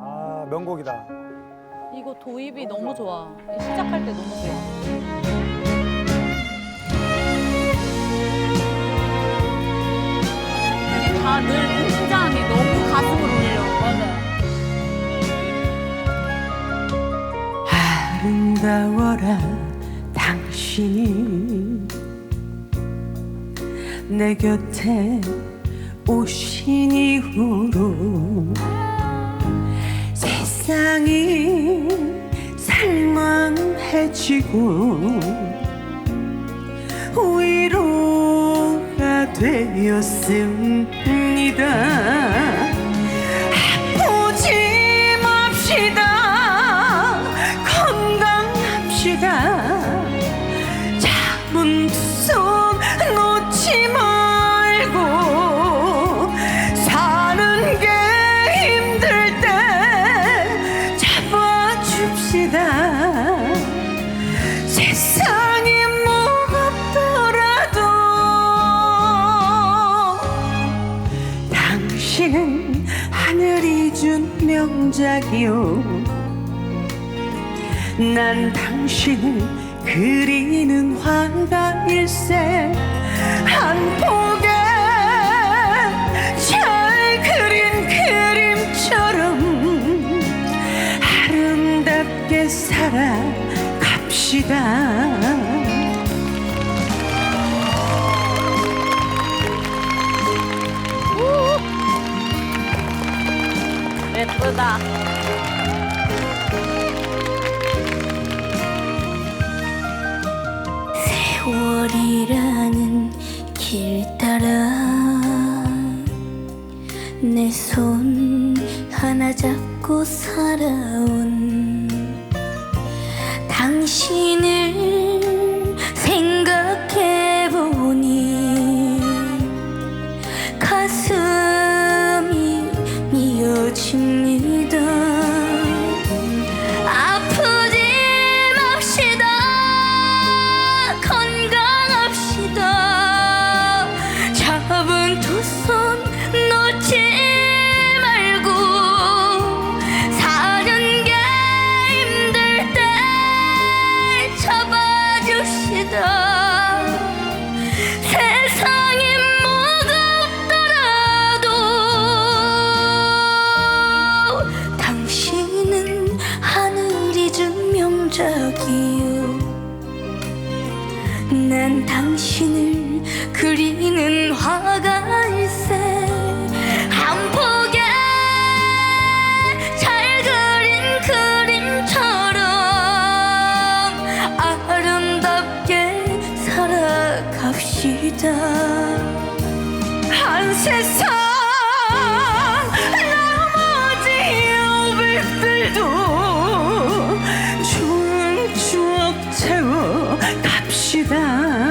아 명곡이다. 이거 도입이 너무 좋아. 시작할 때 너무 좋아. 아, 이게 다늘 굉장히 너무 가슴을 울려. 맞아요. 아름다워라 당신이 내 곁에 오신 이후로 세상이 살만해지고 위로가 되었습니다 당신은 하늘이 준 명작이요 난 당신을 그리는 화가 일세. 한 폭에 잘 그린 그림처럼 아름답게 살아갑시다 예쁘다. 세월이라는 길 따라 내 손 하나 잡고 살아온 당신을 미어집니다. 아프지 맙시다 건강합시다 잡은 두 손 놓지 말고 사는 게 힘들 때 잡아주시다 난 당신을 그리는 화가일세. 한 폭의 잘 그린 그림처럼 아름답게 살아갑시다. 한 세상 갑시다.